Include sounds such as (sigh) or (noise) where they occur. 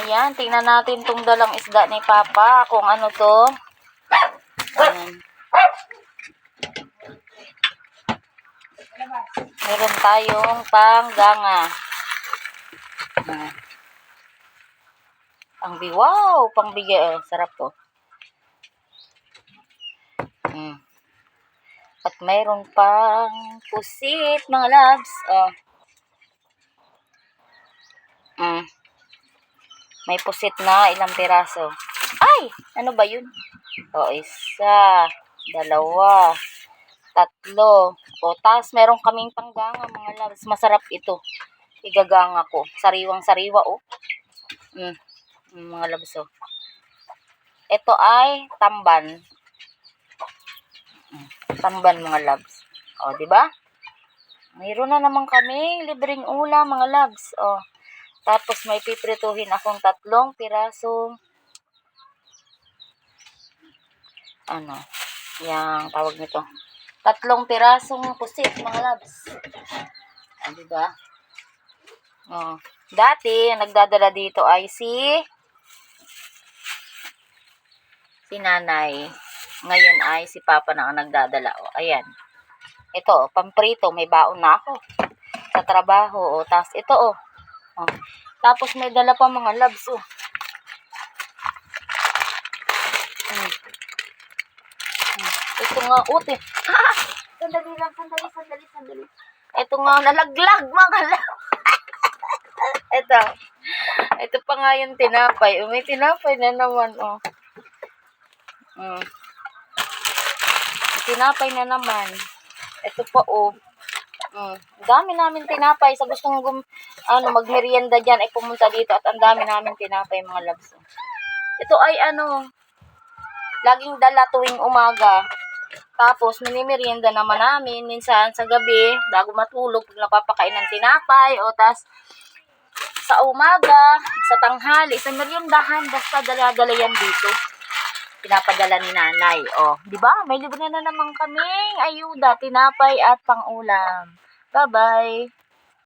Ayan, tingnan natin tong dalang isda ni Papa. Kung ano to. Ayan. Meron tayong pangganga. Ah. Ang wow, pangbigay. Oh, sarap to. Mm. At mayroon pang pusit, mga loves. Oh. Mm. May pusit na ilang piraso. Ay! Ano ba yun? O, isa, dalawa, tatlo. O, tapos meron kaming pangganga, mga loves. Masarap ito. Igaganga ko. Sariwang sariwa, oh. Mm. Mga loves, oh. Ito ay tamban. Mm, Tamban, mga loves. O, di ba? Mayroon na naman kami libreng ulam, mga loves. O, tapos may piprituhin akong tatlong piraso. Ano? Yang tawag nito. Tatlong pirasong pusit, mga loves. O, di ba? O, dati, nagdadala dito ay si si nanay. Ngayon ay si papa na ang nagdadala. O, ayan. Ito, pamprito, may baon na ako sa trabaho. O, tapos ito, o. o. Tapos may dala pa mga labs, o. Hmm. Hmm. Ito nga, uti. Ha! (laughs) Sandali lang, sandali, sandali, sandali. Ito nga, nalaglag, mga labs. (laughs) ito. Ito pa nga yung tinapay. O, may tinapay na naman, o. Mm. May Tinapay na naman. Ito pa, oh. Mm. Dami namin tinapay. Sa gustong gum, ano, magmerienda dyan, ay pumunta dito at ang dami namin tinapay, mga labs. Ito ay ano, laging dala tuwing umaga. Tapos, minimerienda naman namin minsan sa gabi, bago matulog, napapakain ng tinapay, o tas sa umaga, sa tanghali, sa meriendahan, basta dala-dala yan dito pinapadala ni nanay. Oh, 'di ba? May libre na naman kaming ayuda, tinapay at pangulam. Bye-bye.